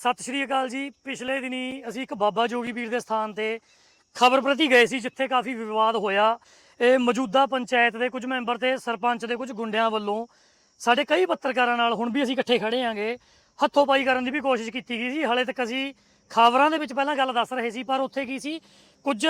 ਸਤਿ ਸ਼੍ਰੀ ਅਕਾਲ ਜੀ। ਪਿਛਲੇ ਦਿਨੀ ਅਸੀਂ ਇੱਕ ਬਾਬਾ ਜੋਗੀ ਵੀਰ ਦੇ ਸਥਾਨ ਤੇ ਖਬਰ ਪ੍ਰਤੀ ਗਏ ਸੀ, ਜਿੱਥੇ ਕਾਫੀ ਵਿਵਾਦ ਹੋਇਆ। ਇਹ ਮੌਜੂਦਾ ਪੰਚਾਇਤ ਦੇ ਕੁਝ ਮੈਂਬਰ ਤੇ ਸਰਪੰਚ ਦੇ ਕੁਝ ਗੁੰਡਿਆਂ ਵੱਲੋਂ ਸਾਡੇ ਕਈ ਪੱਤਰਕਾਰਾਂ ਨਾਲ ਹੁਣ ਵੀ ਅਸੀਂ ਇਕੱਠੇ ਖੜੇ ਆਂਗੇ ਹੱਥੋਂ ਪਾਈ ਕਰਨ ਦੀ ਵੀ ਕੋਸ਼ਿਸ਼ ਕੀਤੀ ਗਈ ਸੀ। ਹਾਲੇ ਤੱਕ ਅਸੀਂ ਖਬਰਾਂ ਦੇ ਵਿੱਚ ਪਹਿਲਾਂ ਗੱਲ ਦੱਸ ਰਹੇ ਸੀ, ਪਰ ਉੱਥੇ ਕੀ ਸੀ? ਕੁਝ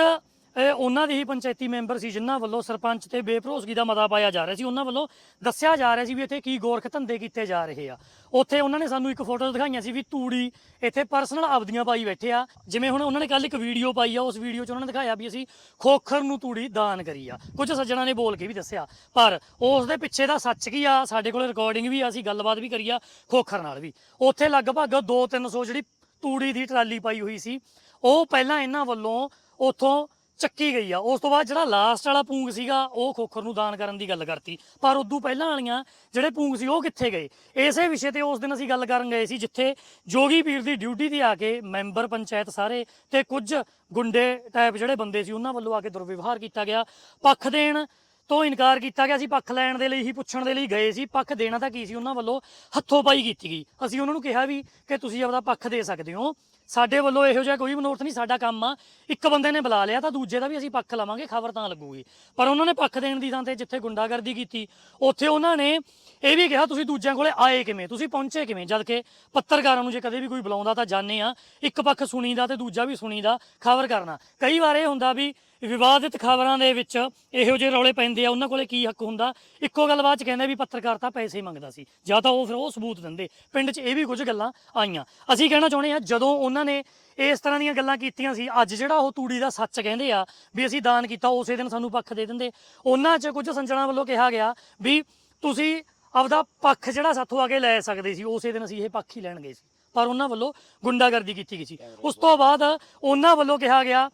ਇਹ ਉਹਨਾਂ ਦੇ ਹੀ ਪੰਚਾਇਤੀ ਮੈਂਬਰ ਸੀ, ਜਿਨ੍ਹਾਂ ਵੱਲੋਂ ਸਰਪੰਚ ਤੇ ਬੇਭਰੋਸਗੀ ਦਾ ਮਤਾ ਪਾਇਆ ਜਾ ਰਿਹਾ ਸੀ। ਉਹਨਾਂ ਵੱਲੋਂ ਦੱਸਿਆ ਜਾ ਰਿਹਾ ਸੀ ਵੀ ਇੱਥੇ ਕੀ ਗੋਰਖ ਧੰਦੇ ਕੀਤੇ ਜਾ ਰਹੇ ਆ। ਉੱਥੇ ਉਹਨਾਂ ਨੇ ਸਾਨੂੰ ਇੱਕ ਫੋਟੋ ਦਿਖਾਈਆਂ ਸੀ ਵੀ ਤੂੜੀ ਇੱਥੇ ਪਰਸਨਲ ਆਪਦੀਆਂ ਪਾਈ ਬੈਠੇ ਆ। ਜਿਵੇਂ ਹੁਣ ਉਹਨਾਂ ਨੇ ਕੱਲ ਇੱਕ ਵੀਡੀਓ ਪਾਈ ਆ, ਉਸ ਵੀਡੀਓ 'ਚ ਉਹਨਾਂ ਨੇ ਦਿਖਾਇਆ ਵੀ ਅਸੀਂ ਖੋਖਰ ਨੂੰ ਤੂੜੀ ਦਾਨ ਕਰੀ ਆ। ਕੁਝ ਸੱਜਣਾ ਨੇ ਬੋਲ ਕੇ ਵੀ ਦੱਸਿਆ। ਪਰ ਉਸ ਦੇ ਪਿੱਛੇ ਦਾ ਸੱਚ ਕੀ ਆ, ਸਾਡੇ ਕੋਲ ਰਿਕਾਰਡਿੰਗ ਵੀ ਆ, ਅਸੀਂ ਗੱਲਬਾਤ ਵੀ ਕਰੀ ਆ ਖੋਖਰ ਨਾਲ ਵੀ। ਉੱਥੇ ਲਗਭਗ 2-300 ਜਿਹੜੀ ਤੂੜੀ ਦੀ ਟਰਾਲੀ ਪਾਈ ਹੋਈ ਸੀ, ਉਹ ਪਹਿਲਾਂ ਇਹਨਾਂ ਵੱਲੋਂ ਉਥੋਂ ਚੱਕੀ ਗਈ ਆ। ਉਸ ਤੋਂ ਬਾਅਦ ਜਿਹੜਾ ਲਾਸਟ ਵਾਲਾ ਪੂੰਗ ਸੀਗਾ, ਉਹ ਖੋਖਰ ਨੂੰ ਦਾਨ ਕਰਨ ਦੀ ਗੱਲ ਕਰਤੀ। ਪਰ ਉਦੋਂ ਪਹਿਲਾਂ ਵਾਲੀਆਂ ਜਿਹੜੇ ਪੂੰਗ ਸੀ, ਉਹ ਕਿੱਥੇ ਗਏ? ਇਸੇ ਵਿਸ਼ੇ ਤੇ ਉਸ ਦਿਨ ਅਸੀਂ ਗੱਲ ਕਰਨ ਗਏ ਸੀ, ਜਿੱਥੇ ਜੋਗੀ ਪੀਰ ਦੀ ਡਿਊਟੀ ਤੇ ਆ ਕੇ ਮੈਂਬਰ ਪੰਚਾਇਤ ਸਾਰੇ ਤੇ ਕੁਝ ਗੁੰਡੇ ਟਾਈਪ ਜਿਹੜੇ ਬੰਦੇ ਸੀ, ਉਹਨਾਂ ਵੱਲੋਂ ਆ ਕੇ ਦੁਰਵਿਵਹਾਰ ਕੀਤਾ ਗਿਆ। ਪੱਖ ਦੇਣ ਤੋਂ ਇਨਕਾਰ ਕੀਤਾ ਗਿਆ ਅਸੀਂ ਪੱਖ ਲੈਣ ਦੇ ਲਈ ਹੀ, ਪੁੱਛਣ ਦੇ ਲਈ ਗਏ ਸੀ। ਪੱਖ ਦੇਣਾ ਤਾਂ ਕੀ ਸੀ? ਉਹਨਾਂ ਵੱਲੋਂ ਹੱਥੋਂ ਪਾਈ ਕੀਤੀ ਗਈ। ਅਸੀਂ ਉਹਨਾਂ ਨੂੰ ਕਿਹਾ ਵੀ ਕਿ ਤੁਸੀਂ ਆਪਦਾ ਪੱਖ ਦੇ ਸਕਦੇ ਹੋ। ਸਾਡੇ ਵੱਲੋਂ ਇਹੋ ਜਿਹਾ ਕੋਈ ਮਨੋਰਥ ਨਹੀਂ, ਸਾਡਾ ਕੰਮ ਆ। ਇੱਕ ਬੰਦੇ ਨੇ ਬੁਲਾ ਲਿਆ ਤਾਂ ਦੂਜੇ ਦਾ ਵੀ ਅਸੀਂ ਪੱਖ ਲਵਾਂਗੇ, ਖਬਰ ਤਾਂ ਲੱਗੂਗੀ। ਪਰ ਉਹਨਾਂ ਨੇ ਪੱਖ ਦੇਣ ਦੀ ਥਾਂ ਤੇ ਜਿੱਥੇ ਗੁੰਡਾਗਰਦੀ ਕੀਤੀ, ਉੱਥੇ ਉਹਨਾਂ ਨੇ ਇਹ ਵੀ ਕਿਹਾ, ਤੁਸੀਂ ਦੂਜਿਆਂ ਕੋਲੇ ਆਏ ਕਿਵੇਂ? ਤੁਸੀਂ ਪਹੁੰਚੇ ਕਿਵੇਂ? ਜਦ ਕਿ ਪੱਤਰਕਾਰਾਂ ਨੂੰ ਜੇ ਕਦੇ ਵੀ ਕੋਈ ਬੁਲਾਉਂਦਾ ਤਾਂ ਜਾਣੇ ਆ ਇੱਕ ਪੱਖ ਸੁਣੀਦਾ ਤੇ ਦੂਜਾ ਵੀ ਸੁਣੀਦਾ, ਖਬਰ ਕਰਨਾ। ਕਈ ਵਾਰ ਇਹ ਹੁੰਦਾ ਵੀ ਵਿਵਾਦਿਤ ਖਬਰਾਂ ਦੇ ਵਿੱਚ ਇਹੋ ਜਿਹੇ ਰੌਲੇ ਪੈਂਦੇ ਆ, ਉਹਨਾਂ ਕੋਲੇ ਕੀ ਹੱਕ ਹੁੰਦਾ? ਇੱਕੋ ਗੱਲ ਬਾਅਦ ਚ ਕਹਿੰਦੇ ਵੀ ਪੱਤਰਕਾਰ ਤਾਂ ਪੈਸੇ ਹੀ ਮੰਗਦਾ ਸੀ, ਜਾਂ ਤਾਂ ਉਹ ਫਿਰ ਉਹ ਸਬੂਤ ਦਿੰਦੇ। ਪਿੰਡ 'ਚ ਇਹ ਵੀ ਕੁਝ ਗੱਲਾਂ ਆਈਆਂ। ਅਸੀਂ ਕਹਿਣਾ ਚਾਹੁੰਦੇ ਆ ਜਦੋਂ ਉਹਨਾਂ ਨੇ ਇਸ ਤਰ੍ਹਾਂ ਦੀਆਂ ਗੱਲਾਂ ਕੀਤੀਆਂ ਸੀ, ਅੱਜ ਜਿਹੜਾ ਉਹ ਤੂੜੀ ਦਾ ਸੱਚ ਕਹਿੰਦੇ ਆ, ਵੀ ਅਸੀਂ ਦਾਨ ਕੀਤਾ, ਉਸੇ ਦਿਨ ਸਾਨੂੰ ਪੱਖ ਦੇ ਦਿੰਦੇ। ਉਹਨਾਂ 'ਚ ਕੁਝ ਸੰਜਣਾ ਵੱਲੋਂ ਕਿਹਾ ਗਿਆ ਵੀ ਤੁਸੀਂ ਆਪਦਾ ਪੱਖ ਜਿਹੜਾ ਸਾਥੋਂ ਆ ਕੇ ਲੈ ਸਕਦੇ ਸੀ, ਉਸੇ ਦਿਨ ਅਸੀਂ ਇਹ ਪੱਖ ਹੀ ਲੈਣ ਗਏ ਸੀ। ਪਰ ਉਹਨਾਂ ਵੱਲੋਂ ਗੁੰਡਾਗਰਦੀ ਕੀਤੀ ਗਈ ਸੀ। ਉਸ ਤੋਂ ਬਾਅਦ ਉਹਨਾਂ ਵੱਲੋਂ ਕਿਹਾ ਗਿਆ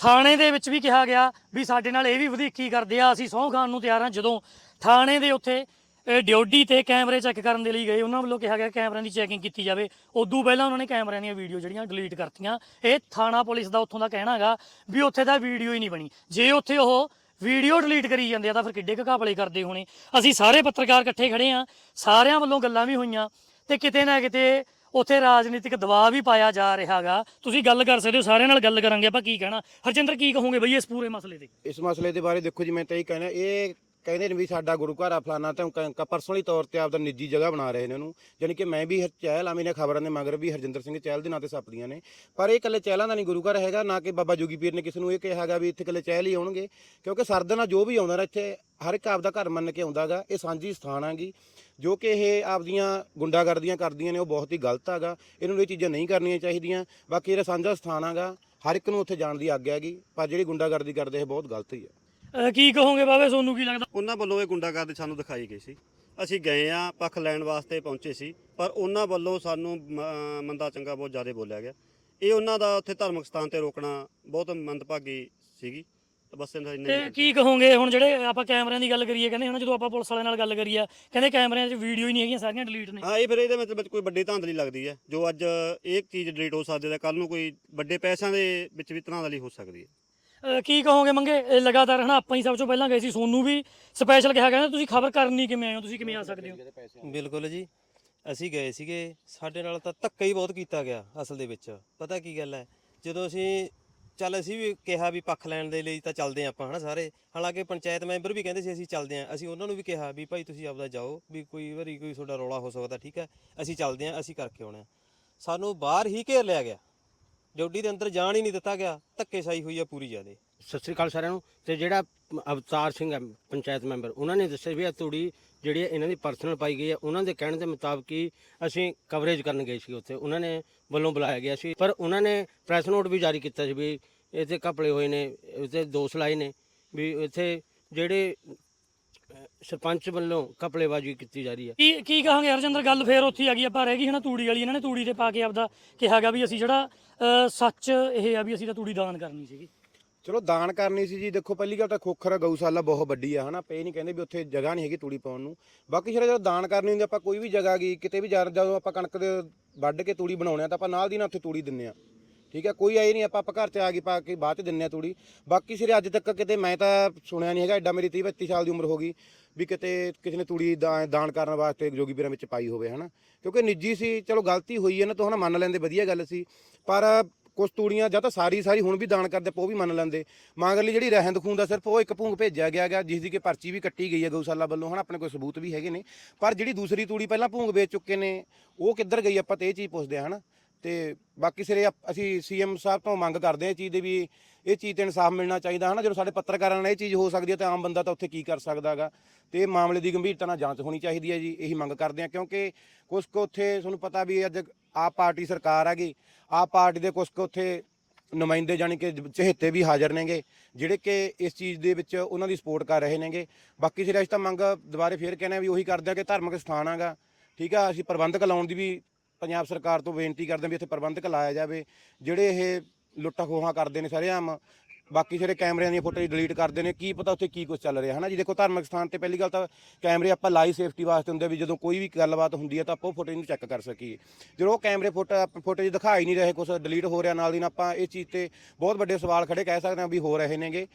ਥਾਣੇ ਦੇ ਵਿੱਚ ਵੀ ਕਿਹਾ ਗਿਆ ਵੀ ਸਾਡੇ ਨਾਲ ਇਹ ਵੀ ਵਧੀਕੀ ਕਰਦੇ ਆ, ਅਸੀਂ ਸਹੁੰ ਖਾਣ ਨੂੰ ਤਿਆਰ ਹਾਂ ਜਦੋਂ ਥਾਣੇ ਦੇ ਉੱਥੇ, ਇਹ ਡਿਊਟੀ ਤੇ ਕੈਮਰੇ ਚੈੱਕ ਕਰਨ ਦੇ ਲਈ ਗਏ, ਉਹਨਾਂ ਵੱਲੋਂ ਕਿਹਾ ਗਿਆ ਕੈਮਰਿਆਂ ਦੀ ਚੈਕਿੰਗ ਕੀਤੀ ਜਾਵੇ। ਉਦੋਂ ਪਹਿਲਾਂ ਉਹਨਾਂ ਨੇ ਕੈਮਰਿਆਂ ਦੀਆਂ ਵੀਡੀਓ ਜਿਹੜੀਆਂ ਡਿਲੀਟ ਕਰਤੀਆਂ। ਇਹ ਥਾਣਾ ਪੁਲਿਸ ਦਾ ਉੱਥੋਂ ਦਾ ਕਹਿਣਾ ਹੈਗਾ ਵੀ ਉੱਥੇ ਦਾ ਵੀਡੀਓ ਹੀ ਨਹੀਂ ਬਣੀ। ਜੇ ਉੱਥੇ ਉਹ ਵੀਡੀਓ ਡਿਲੀਟ ਕਰੀ ਜਾਂਦੇ ਆ, ਤਾਂ ਫਿਰ ਕਿੱਡੇ ਕੁ ਕਰਦੇ ਹੋਣੇ। ਅਸੀਂ ਸਾਰੇ ਪੱਤਰਕਾਰ ਇਕੱਠੇ ਖੜੇ ਆ, ਸਾਰਿਆਂ ਵੱਲੋਂ ਗੱਲਾਂ ਵੀ ਹੋਈਆਂ ਤੇ ਕਿਤੇ ਨਾ ਕਿਤੇ ਉੱਥੇ ਰਾਜਨੀਤਿਕ ਦਬਾਅ ਵੀ ਪਾਇਆ ਜਾ ਰਿਹਾਗਾ। ਤੁਸੀਂ ਗੱਲ ਕਰ ਸਕਦੇ ਹੋ, ਸਾਰਿਆਂ ਨਾਲ ਗੱਲ ਕਰਾਂਗੇ ਆਪਾਂ, ਕੀ ਕਹਿਣਾ। ਹਰਜਿੰਦਰ, ਕੀ ਕਹੋਗੇ ਬਈ ਇਸ ਪੂਰੇ ਮਸਲੇ ਤੇ? ਇਸ ਮਸਲੇ ਦੇ ਬਾਰੇ ਦੇਖੋ ਜੀ, ਮੈਂ ਤਾਂ ਇਹ ਕਹਿਣਾ, ਇਹ ਕਹਿੰਦੇ ਨੇ ਵੀ ਸਾਡਾ ਗੁਰੂ ਘਰ ਆ ਫਲਾਣਾ ਤਾਂ ਪਰਸਨਲੀ ਤੌਰ ਤੇ ਆਪਦਾ ਨਿੱਜੀ ਜਗ੍ਹਾ ਬਣਾ ਰਹੇ ਨੇ ਉਹਨੂੰ। ਯਾਨੀ ਕਿ ਮੈਂ ਵੀ ਹਰ ਚਹਿਲ ਆ ਮੇਰੇ ਖਬਰਾਂ ਦੇ ਮਗਰ ਵੀ ਹਰਜਿੰਦਰ ਸਿੰਘ ਚਹਿਲ ਦੇ ਨਾਂ ਤੇ ਸੱਪਦੀਆਂ ਨੇ। ਪਰ ਇਹ ਇਕੱਲੇ ਚਹਿਲਾਂ ਦਾ ਨਹੀਂ ਗੁਰੂ ਘਰ ਹੈਗਾ, ਨਾ ਕਿ ਬਾਬਾ ਜੋਗੀ ਪੀਰ ਨੇ ਕਿਸੇ ਨੂੰ ਇਹ ਕਿਹਾ ਹੈਗਾ ਵੀ ਇੱਥੇ ਇਕੱਲੇ ਚਹਿਲ ਹੀ ਆਉਣਗੇ। ਕਿਉਂਕਿ ਸਰਦ ਨਾਲ ਜੋ ਵੀ ਆਉਂਦਾ ਨਾ ਇੱਥੇ, ਹਰ ਇੱਕ ਆਪਦਾ ਘਰ ਮੰਨ ਕੇ ਆਉਂਦਾਗਾ, ਇਹ ਸਾਂਝੀ ਸਥਾਨ ਆਗੀ। ਜੋ ਕਿ ਇਹ ਆਪਦੀਆਂ ਗੁੰਡਾਗਰਦੀਆਂ ਕਰਦੀਆਂ ਨੇ, ਉਹ ਬਹੁਤ ਹੀ ਗਲਤ ਹੈਗਾ ਇਹਨਾਂ ਨੂੰ ਇਹ ਚੀਜ਼ਾਂ ਨਹੀਂ ਕਰਨੀਆਂ ਚਾਹੀਦੀਆਂ। ਬਾਕੀ ਇਹਦਾ ਸਾਂਝਾ ਸਥਾਨ ਹੈਗਾ ਹਰ ਇੱਕ ਨੂੰ ਉੱਥੇ ਜਾਣ ਦੀ ਆਗਿਆ ਹੈਗੀ। ਪਰ ਜਿਹੜੀ ਗੁੰਡਾਗਰਦੀ ਕਰਦੇ, ਇਹ ਬਹੁਤ ਗਲਤ ਹੀ ਹੈ ਅਹ ਕੀ ਕਹੋਗੇ ਬਾਬੇ ਤੁਹਾਨੂੰ ਕੀ ਲੱਗਦਾ? ਉਹਨਾਂ ਵੱਲੋਂ ਇਹ ਗੁੰਡਾਗਰਦੀ ਸਾਨੂੰ ਦਿਖਾਈ ਗਈ ਸੀ। ਅਸੀਂ ਗਏ ਆ ਪੱਖ ਲੈਣ ਵਾਸਤੇ ਪਹੁੰਚੇ ਸੀ ਪਰ ਉਹਨਾਂ ਵੱਲੋਂ ਸਾਨੂੰ ਮ- ਮੰਦਾ ਚੰਗਾ ਬਹੁਤ ਜ਼ਿਆਦਾ ਬੋਲਿਆ ਗਿਆ। ਇਹ ਉਹਨਾਂ ਦਾ ਉੱਥੇ ਧਾਰਮਿਕ ਸਥਾਨ ਤੇ ਰੋਕਣਾ ਬਹੁਤ ਮੰਦਭਾਗੀ ਸੀਗੀ। ਤਾਂ ਬਸ ਇਹਨਾਂ ਤੇ ਇੰਨੇ ਕੀ ਕਹੋਗੇ ਹੁਣ ਜਿਹੜੇ ਆਪਾਂ ਕੈਮਰਿਆਂ ਦੀ ਗੱਲ ਕਰੀਏ ਕਹਿੰਦੇ ਹੁਣ ਜਦੋਂ ਆਪਾਂ ਪੁਲਿਸ ਵਾਲਿਆਂ ਨਾਲ ਗੱਲ ਕਰੀਏ ਕਹਿੰਦੇ ਕੈਮਰਿਆਂ 'ਚ ਵੀਡੀਓ ਹੀ ਨਹੀਂ ਹੈਗੀਆਂ ਸਾਰੀਆਂ ਡਿਲੀਟ ਨੇ। ਹਾਂ ਇਹ ਫਿਰ ਇਹਦੇ ਮਤਲਬ ਕੋਈ ਵੱਡੀ ਧਾਂਦਲੀ ਲੱਗਦੀ ਹੈ ਜੋ ਅੱਜ ਇਹ ਚੀਜ਼ ਡਿਲੀਟ ਹੋ ਸਕਦੀ ਹੈ ਕੱਲ ਨੂੰ ਕੋਈ ਵੱਡੇ ਪੈਸਿਆਂ ਦੇ ਵਿੱਚ ਵੀ ਧਾਂਦਲੀ ਹੋ ਸਕਦੀ ਹੈ। ਕੀ ਕਹੋਗੇ ਮੰਗੇ? ਇਹ ਲਗਾਤਾਰ ਹਨਾ, ਆਪਾਂ ਹੀ ਸਭ ਤੋਂ ਪਹਿਲਾਂ ਗਏ ਸੀ ਸੋਨੂੰ ਵੀ। ਸਪੈਸ਼ਲ ਕਿਹਾ ਕਹਿੰਦੇ, ਤੁਸੀਂ ਖਬਰ ਕਰਨੀ ਕਿਵੇਂ ਆਏ ਹੋ? ਤੁਸੀਂ ਕਿਵੇਂ ਆ ਸਕਦੇ ਹੋ? ਬਿਲਕੁਲ ਜੀ। ਅਸੀਂ ਗਏ ਸੀਗੇ, ਸਾਡੇ ਨਾਲ ਤਾਂ ਧੱਕਾ ਹੀ ਬਹੁਤ ਕੀਤਾ ਗਿਆ ਅਸਲ ਦੇ ਵਿੱਚ। ਪਤਾ ਕੀ ਗੱਲ ਹੈ? ਜਦੋਂ ਅਸੀਂ, ਚੱਲ ਅਸੀਂ ਵੀ ਕਿਹਾ ਵੀ ਪੱਖ ਲੈਣ ਦੇ ਲਈ ਤਾਂ ਚੱਲਦੇ ਹਾਂ ਆਪਾਂ ਹਨਾ ਸਾਰੇ। ਹਾਲਾਂਕਿ ਪੰਚਾਇਤ ਮੈਂਬਰ ਵੀ ਕਹਿੰਦੇ ਸੀ, ਅਸੀਂ ਚੱਲਦੇ ਹਾਂ। ਅਸੀਂ ਉਹਨਾਂ ਨੂੰ ਵੀ ਕਿਹਾ ਵੀ, ਭਾਈ ਤੁਸੀਂ ਆਪਦਾ ਜਾਓ, ਵੀ ਕੋਈ ਵਾਰੀ ਕੋਈ ਤੁਹਾਡਾ ਰੌਲਾ ਹੋ ਸਕਦਾ, ਠੀਕ ਹੈ? ਅਸੀਂ ਚੱਲਦੇ ਹਾਂ, ਅਸੀਂ ਕਰਕੇ ਆਉਣਾ ਸਾਨੂੰ ਬਾਹਰ ਹੀ ਘੇਰ ਲਿਆ ਗਿਆ। ਡਿਊਟੀ ਦੇ ਅੰਦਰ ਜਾਣ ਹੀ ਨਹੀਂ ਦਿੱਤਾ ਗਿਆ, ਧੱਕੇਸ਼ਾਹੀ ਹੋਈ ਆ ਪੂਰੀ ਜ਼ਿਆਦੇ। ਸਤਿ ਸ੍ਰੀ ਅਕਾਲ ਸਾਰਿਆਂ ਨੂੰ, ਤੇ ਜਿਹੜਾ ਅਵਤਾਰ ਸਿੰਘ ਹੈ, ਪੰਚਾਇਤ ਮੈਂਬਰ, ਉਹਨਾਂ ਨੇ ਦੱਸਿਆ ਵੀ ਇਹ ਤੂੜੀ ਜਿਹੜੀ ਹੈ, ਇਹਨਾਂ ਦੀ ਪਰਸਨਲ ਪਾਈ ਗਈ ਹੈ। ਉਹਨਾਂ ਦੇ ਕਹਿਣ ਦੇ ਮੁਤਾਬਕ ਹੀ ਅਸੀਂ ਕਵਰੇਜ ਕਰਨ ਗਏ ਸੀ ਉੱਥੇ, ਉਹਨਾਂ ਨੇ ਵੱਲੋਂ ਬੁਲਾਇਆ ਗਿਆ ਸੀ, ਪਰ ਉਹਨਾਂ ਨੇ ਪ੍ਰੈਸ ਨੋਟ ਵੀ ਜਾਰੀ ਕੀਤਾ ਸੀ ਵੀ ਇੱਥੇ ਕਪੜੇ ਹੋਏ ਨੇ, ਇੱਥੇ ਦੋਸ਼ ਲਾਏ ਨੇ, ਵੀ ਇੱਥੇ ਜਿਹੜੇ ਸਰਪੰਚ ਵੱਲੋਂ ਕਪੜੇਬਾਜ਼ੀ ਕੀਤੀ ਜਾ ਰਹੀ ਹੈ। ਕੀ ਕੀ ਕਹਾਂਗੇ ਹਰਜਿੰਦਰ? ਗੱਲ ਫੇਰ ਉੱਥੇ ਆ ਗਈ। ਆਪਾਂ ਰਹਿ ਗਈ ਹਨਾ ਤੂੜੀ ਵਾਲੀ। ਇਹਨਾਂ ਨੇ ਤੂੜੀ ਤੇ ਪਾ ਕੇ ਆਪਦਾ ਕਿਹਾਗਾ ਵੀ ਅਸੀਂ ਜਿਹੜਾ ਸੱਚ ਇਹ ਆ ਵੀ ਅਸੀਂ ਤਾਂ ਤੂੜੀ ਦਾਨ ਕਰਨੀ ਸੀਗੀ। ਚਲੋ ਦਾਨ ਕਰਨੀ ਸੀ ਜੀ। ਦੇਖੋ ਪਹਿਲੀ ਗੱਲ ਤਾਂ ਖੋਖਰ ਗਊਸ਼ਾਲਾ ਬਹੁਤ ਵੱਡੀ ਆ ਹਨਾ। ਪਏ ਨਹੀਂ ਕਹਿੰਦੇ ਵੀ ਉੱਥੇ ਜਗ੍ਹਾ ਨਹੀਂ ਹੈਗੀ ਤੂੜੀ ਪਾਉਣ ਨੂੰ। ਬਾਕੀ ਜਿਹੜਾ ਜਦੋਂ ਦਾਨ ਕਰਨੀ ਹੁੰਦੀ ਆਪਾਂ ਕੋਈ ਵੀ ਜਗ੍ਹਾ ਗਈ ਕਿਤੇ ਵੀ ਜਾ ਜਦੋਂ ਆਪਾਂ ਕਣਕ ਦੇ ਵੱਢ ਕੇ ਤੂੜੀ ਬਣਾਉਣੇ ਆ ਤਾਂ ਆਪਾਂ ਨਾਲ ਦੀ ਨਾਲ ਉੱਥੇ ਤੂੜੀ ਦਿੰਨੇ ਆ। ਠੀਕ ਹੈ, ਕੋਈ ਆਏ ਨਹੀਂ, ਆਪਾਂ ਆਪਾਂ ਘਰ 'ਚ ਆ ਗਈ, ਪਾ ਕੇ ਬਾਅਦ 'ਚ ਦਿੰਨੇ ਆ ਤੂੜੀ। ਬਾਕੀ ਸਿਰੇ ਅੱਜ ਤੱਕ ਕਿਤੇ ਮੈਂ ਤਾਂ ਸੁਣਿਆ ਨਹੀਂ ਹੈਗਾ ਐਡਾ ਮੇਰੀ 30 32 ਸਾਲ ਦੀ ਉਮਰ ਹੋ ਗਈ ਵੀ ਕਿਤੇ ਕਿਸੇ ਨੇ ਤੂੜੀ ਦਾ- ਦਾਨ ਕਰਨ ਵਾਸਤੇ ਜੋਗੀ ਪੀਰਾਂ ਵਿੱਚ ਪਾਈ ਹੋਵੇ, ਹਨਾ। ਕਿਉਂਕਿ ਨਿੱਜੀ ਸੀ, ਚਲੋ ਗਲਤੀ ਹੋਈ ਹੈ ਨਾ, ਤਾਂ ਹੁਣ ਮੰਨ ਲੈਂਦੇ, ਵਧੀਆ ਗੱਲ ਸੀ। ਪਰ ਕੁਝ ਤੂੜੀਆਂ ਜਾਂ ਤਾਂ ਸਾਰੀ ਸਾਰੀ ਹੁਣ ਵੀ ਦਾਨ ਕਰਦੇ ਆਪਾਂ ਉਹ ਵੀ ਮੰਨ ਲੈਂਦੇ। ਮਗਰਲੀ ਜਿਹੜੀ ਰਹਿੰਦ ਖੂੰਦ ਦਾ ਸਿਰਫ ਉਹ ਇੱਕ ਭੂੰਗ ਭੇਜਿਆ ਗਿਆ ਗਾ ਜਿਸ ਦੀ ਕਿ ਪਰਚੀ ਵੀ ਕੱਟੀ ਗਈ ਹੈ ਗਊਸ਼ਾਲਾ ਵੱਲੋਂ ਹੁਣ ਆਪਣੇ ਕੋਲ ਸਬੂਤ ਵੀ ਹੈਗੇ ਨੇ। ਪਰ ਜਿਹੜੀ ਦੂਸਰੀ ਤੂੜੀ ਪਹਿਲਾਂ ਭੂੰਗ ਵੇਚ ਚੁੱਕੇ ਨੇ, ਉਹ ਕਿੱਧਰ ਗਈ, ਆਪਾਂ ਤੇ ਇਹ ਚੀਜ਼ ਪੁੱਛਦੇ ਹਾਂ ਹਨਾ। ਤੇ ਬਾਕੀ ਸਿਰੇ ਆਪ- ਅਸੀਂ ਸੀਐਮ ਸਾਹਿਬ ਤੋਂ ਮੰਗ ਕਰਦੇ ਹਾਂ ਇਹ ਚੀਜ਼ ਦੀ ਵੀ ਇਹ ਚੀਜ਼ ਤੇ ਇਨਸਾਫ ਮਿਲਣਾ ਚਾਹੀਦਾ, ਹਨਾ? ਜਦੋਂ ਸਾਡੇ ਪੱਤਰਕਾਰਾਂ ਨਾਲ ਇਹ ਚੀਜ਼ ਹੋ ਸਕਦੀ ਹੈ ਤਾਂ ਆਮ ਬੰਦਾ ਤਾਂ ਉੱਥੇ ਕੀ ਕਰ ਸਕਦਾ ਸਕਦਾਗਾ ਤੇ ਇਹ ਮਾਮਲੇ ਦੀ ਗੰਭੀਰਤਾ ਨਾਲ ਜਾਂਚ ਹੋਣੀ ਚਾਹੀਦੀ ਹੈ ਜੀ, ਇਹੀ ਮੰਗ ਕਰਦੇ ਹਾਂ, ਕਿਉਂਕਿ ਕੁਝ ਕੁ ਉੱਥੇ ਤੁਹਾਨੂੰ ਪਤਾ ਵੀ ਅੱਜ ਆਪ ਪਾਰਟੀ ਸਰਕਾਰ ਹੈਗੀ, ਆਪ ਪਾਰਟੀ ਦੇ ਕੁਝ ਕੁ ਉੱਥੇ ਨੁਮਾਇੰਦੇ ਜਾਣੀ ਕਿ ਚਹੇਤੇ ਵੀ ਹਾਜ਼ਰ ਨੇਗੇ, ਜਿਹੜੇ ਕਿ ਇਸ ਚੀਜ਼ ਦੇ ਵਿੱਚ ਉਹਨਾਂ ਦੀ ਸਪੋਰਟ ਕਰ ਰਹੇ ਨੇਗੇ। ਬਾਕੀ ਸਿਰੇ ਅਸੀਂ ਤਾਂ ਮੰਗ ਦੁਬਾਰੇ ਫੇਰ ਕਹਿੰਦੇ ਆ ਵੀ ਉਹੀ ਕਰਦੇ ਆ ਕਿ ਧਾਰਮਿਕ ਸਥਾਨ ਹੈਗਾ, ਠੀਕ ਆ? ਅਸੀਂ ਪ੍ਰਬੰਧਕ ਲਾਉਣ ਦੀ ਵੀ ਪੰਜਾਬ ਸਰਕਾਰ ਤੋਂ ਬੇਨਤੀ ਕਰਦੇ ਹਾਂ ਵੀ ਇੱਥੇ ਪ੍ਰਬੰਧਕ ਲਾਇਆ ਜਾਵੇ, ਜਿਹੜੇ ਇਹ ਲੁੱਟਾਂ ਖੋਹਾਂ ਕਰਦੇ ਨੇ ਸਰੇਆਮ ਬਾਕੀ ਜਿਹੜੇ ਕੈਮਰਿਆਂ ਦੀਆਂ ਫੋਟੋ ਡਿਲੀਟ ਕਰਦੇ ਨੇ, ਕੀ ਪਤਾ ਉੱਥੇ ਕੀ ਕੁਝ ਚੱਲ ਰਿਹਾ, ਹਨਾ ਜੀ? ਦੇਖੋ ਧਾਰਮਿਕ ਸਥਾਨ ਤੇ ਪਹਿਲੀ ਗੱਲ ਤਾਂ ਕੈਮਰੇ ਆਪਾਂ ਲਾਈਵ ਸੇਫਟੀ ਵਾਸਤੇ ਹੁੰਦੇ ਵੀ ਜਦੋਂ ਕੋਈ ਵੀ ਗੱਲਬਾਤ ਹੁੰਦੀ ਹੈ ਤਾਂ ਆਪਾਂ ਉਹ ਫੋਟੋ ਨੂੰ ਚੈੱਕ ਕਰ ਸਕੀਏ। ਜਦੋਂ ਉਹ ਕੈਮਰੇ ਫੋਟੋ, ਫੋਟੇਜ ਦਿਖਾ ਹੀ ਨਹੀਂ ਰਹੇ ਕੁਝ ਡਿਲੀਟ ਹੋ ਰਿਹਾ ਨਾਲ ਦੀ ਨਾਲ ਆਪਾਂ ਇਹ ਚੀਜ਼ ਤੇ ਬਹੁਤ ਵੱਡੇ ਸਵਾਲ ਖੜੇ ਕਹਿ ਸਕਦੇ ਹਾਂ ਵੀ ਹੋ ਰਹੇ ਨੇਗੇ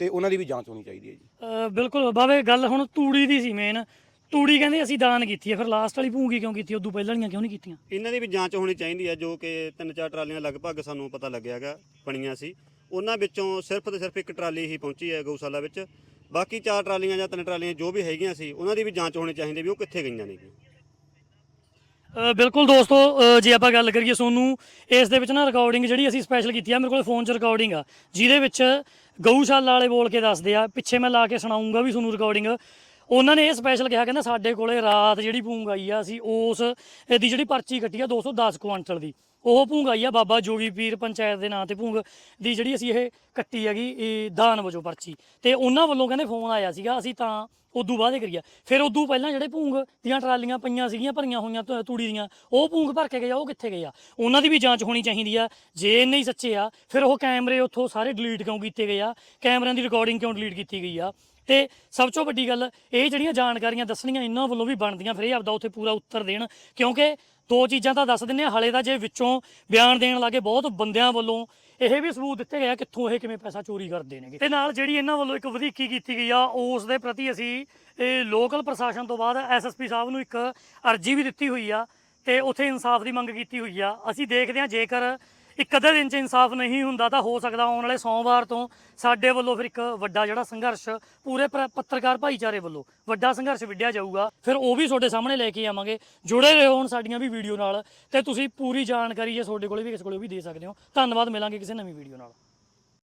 ਤੇ ਉਹਨਾਂ ਦੀ ਵੀ ਜਾਂਚ ਹੋਣੀ ਚਾਹੀਦੀ ਹੈ ਜੀ। ਬਿਲਕੁਲ, ਬਾਵੇ ਗੱਲ ਹੁਣ ਤੂੜੀ ਦੀ ਸੀ ਮੇਨ ਤੂੜੀ ਕਹਿੰਦੇ ਅਸੀਂ ਦਾਨ ਕੀਤੀ ਹੈ ਫਿਰ ਲਾਸਟ ਵਾਲੀ ਭੂੰਗੀ ਕਿਉਂ ਕੀਤੀ ਉਦੋਂ ਪਹਿਲਾਂ ਵਾਲੀਆਂ ਕਿਉਂ ਨਹੀਂ ਕੀਤੀਆਂ? ਇਹਨਾਂ ਦੀ ਵੀ ਜਾਂਚ ਹੋਣੀ ਚਾਹੀਦੀ ਹੈ ਜੋ ਕਿ ਤਿੰਨ ਚਾਰ ਟਰਾਲੀਆਂ ਲਗਭਗ ਸਾਨੂੰ ਪਤਾ ਲੱਗਿਆਗਾ ਬਣੀਆਂ ਸੀ। ਉਹਨਾਂ ਵਿੱਚੋਂ ਸਿਰਫ ਤੇ ਸਿਰਫ ਇੱਕ ਟਰਾਲੀ ਹੀ ਪਹੁੰਚੀ ਹੈ ਗਊਸ਼ਾਲਾ ਵਿੱਚ। ਬਾਕੀ ਚਾਰ ਟਰਾਲੀਆਂ ਜਾਂ ਤਿੰਨ ਟਰਾਲੀਆਂ ਜੋ ਵੀ ਹੈਗੀਆਂ ਸੀ ਉਹਨਾਂ ਦੀ ਵੀ ਜਾਂਚ ਹੋਣੀ ਚਾਹੀਦੀ ਵੀ ਉਹ ਕਿੱਥੇ ਗਈਆਂ ਨੇ। ਅ, ਬਿਲਕੁਲ ਦੋਸਤੋ ਅ, ਜੇ ਆਪਾਂ ਗੱਲ ਕਰੀਏ ਸੋਨੂੰ ਇਸ ਦੇ ਵਿੱਚ ਨਾ ਰਿਕਾਰਡਿੰਗ ਜਿਹੜੀ ਅਸੀਂ ਸਪੈਸ਼ਲ ਕੀਤੀ ਆ ਮੇਰੇ ਕੋਲ ਫੋਨ 'ਚ ਰਿਕਾਰਡਿੰਗ ਆ। ਜਿਹਦੇ ਵਿੱਚ ਗਊਸ਼ਾਲਾ ਵਾਲੇ ਬੋਲ ਕੇ ਦੱਸਦੇ ਆ ਪਿੱਛੇ ਮੈਂ ਲਾ ਕੇ ਸੁਣਾਉਂਗਾ ਵੀ ਤੁਹਾਨੂੰ ਰਿਕਾਰਡਿੰਗ ਉਹਨਾਂ ਨੇ ਇਹ ਸਪੈਸ਼ਲ ਕਿਹਾ, ਕਹਿੰਦਾ ਸਾਡੇ ਕੋਲੇ ਰਾਤ ਜਿਹੜੀ ਭੂੰਗ ਆਈ ਆ, ਅਸੀਂ ਉਸ ਦੀ ਜਿਹੜੀ ਪਰਚੀ ਕੱਟੀ ਆ 210 ਕੁਆਂਟਲ ਦੀ। ਉਹ ਭੂੰਗ ਆਈ ਆ ਬਾਬਾ ਜੋਗੀ ਪੀਰ ਪੰਚਾਇਤ ਦੇ ਨਾਂ ਤੇ ਭੂੰਗ ਦੀ ਜਿਹੜੀ ਅਸੀਂ ਇਹ ਕੱਟੀ ਹੈਗੀ, ਇਹ ਦਾਨ ਵਜੋਂ ਪਰਚੀ। ਤੇ ਉਹਨਾਂ ਵੱਲੋਂ ਕਹਿੰਦੇ ਫੋਨ ਆਇਆ ਸੀਗਾ, ਅਸੀਂ ਤਾਂ ਉਦੋਂ ਬਾਅਦ ਇਹ ਕਰੀਆ ਫਿਰ ਉਦੋਂ ਪਹਿਲਾਂ ਜਿਹੜੇ ਭੂੰਗ ਦੀਆਂ ਟਰਾਲੀਆਂ ਪਈਆਂ ਸੀਗੀਆਂ, ਭਰੀਆਂ ਹੋਈਆਂ, ਤ- ਤੂੜੀ ਦੀਆਂ, ਉਹ ਭੂੰਗ ਭਰ ਕੇ ਗਏ ਆ, ਉਹ ਕਿੱਥੇ ਗਏ ਆ? ਉਹਨਾਂ ਦੀ ਵੀ ਜਾਂਚ ਹੋਣੀ ਚਾਹੀਦੀ ਆ। ਜੇ ਇੰਨੇ ਹੀ ਸੱਚੇ ਆ, ਫਿਰ ਉਹ ਕੈਮਰੇ ਉੱਥੋਂ ਸਾਰੇ ਡਿਲੀਟ ਕਿਉਂ ਕੀਤੇ ਗਏ ਆ? ਕੈਮਰਿਆਂ ਦੀ ਰਿਕਾਰਡਿੰਗ ਕਿਉਂ ਡਿਲੀਟ ਕੀਤੀ ਗਈ ਆ? ਤੇ ਸਭ ਤੋਂ ਵੱਡੀ ਗੱਲ, ਇਹ ਜਿਹੜੀਆਂ ਜਾਣਕਾਰੀਆਂ ਦੱਸਣੀਆਂ ਇਹਨਾਂ ਵੱਲੋਂ ਵੀ ਬਣਦੀਆਂ, ਫਿਰ ਇਹ ਆਪਦਾ ਉੱਥੇ ਪੂਰਾ ਉੱਤਰ ਦੇਣ। ਕਿਉਂਕਿ ਦੋ ਚੀਜ਼ਾਂ ਤਾਂ ਦੱਸ ਦਿੰਨੇ ਆ, ਹਲੇ ਦਾ ਜੇ ਵਿੱਚੋਂ ਬਿਆਨ ਦੇਣ ਲੱਗੇ ਬਹੁਤ ਬੰਦਿਆਂ ਵੱਲੋਂ, ਇਹ ਵੀ ਸਬੂਤ ਦਿੱਤੇ ਗਏ ਆ ਕਿੱਥੋਂ ਇਹ ਕਿਵੇਂ ਪੈਸਾ ਚੋਰੀ ਕਰਦੇ ਨੇਗੇ। ਤੇ ਨਾਲ ਜਿਹੜੀ ਇਹਨਾਂ ਵੱਲੋਂ ਇੱਕ ਵਧੀਕੀ ਕੀਤੀ ਗਈ ਆ, ਉਸ ਦੇ ਪ੍ਰਤੀ ਅਸੀਂ, ਇਹ ਲੋਕਲ ਪ੍ਰਸ਼ਾਸਨ ਤੋਂ ਬਾਅਦ ਐਸਐਸਪੀ ਸਾਹਿਬ ਨੂੰ ਇੱਕ ਅਰਜੀ ਵੀ ਦਿੱਤੀ ਹੋਈ ਆ, ਤੇ ਉੱਥੇ ਇਨਸਾਫ ਦੀ ਮੰਗ ਕੀਤੀ ਹੋਈ ਆ। ਅਸੀਂ ਦੇਖਦੇ ਹਾਂ ਜੇਕਰ ਇੱਕ ਅੱਧੇ ਦਿਨ ਚ ਇਨਸਾਫ ਨਹੀਂ ਹੁੰਦਾ ਤਾਂ ਹੋ ਸਕਦਾ ਆਉਣ ਵਾਲੇ ਸੋਮਵਾਰ ਤੋਂ ਸਾਡੇ ਵੱਲੋਂ ਫਿਰ ਇੱਕ ਵੱਡਾ ਜਿਹੜਾ ਸੰਘਰਸ਼ ਪੂਰੇ ਪ- ਪੱਤਰਕਾਰ ਭਾਈਚਾਰੇ ਵੱਲੋਂ ਵੱਡਾ ਸੰਘਰਸ਼ ਵਿੱਢਿਆ ਜਾਊਗਾ। ਫਿਰ ਉਹ ਵੀ ਤੁਹਾਡੇ ਸਾਹਮਣੇ ਲੈ ਕੇ ਆਵਾਂਗੇ। ਜੁੜੇ ਰਹੋ ਹੁਣ ਸਾਡੀਆਂ ਵੀ ਵੀਡੀਓ ਨਾਲ ਤੇ ਤੁਸੀਂ ਪੂਰੀ ਜਾਣਕਾਰੀ ਜੇ ਤੁਹਾਡੇ ਕੋਲੇ ਵੀ, ਕਿਸੇ ਕੋਲੇ ਵੀ ਦੇ ਸਕਦੇ ਹੋ। ਧੰਨਵਾਦ, ਮਿਲਾਂਗੇ ਕਿਸੇ ਨਵੀਂ ਵੀਡੀਓ ਨਾਲ।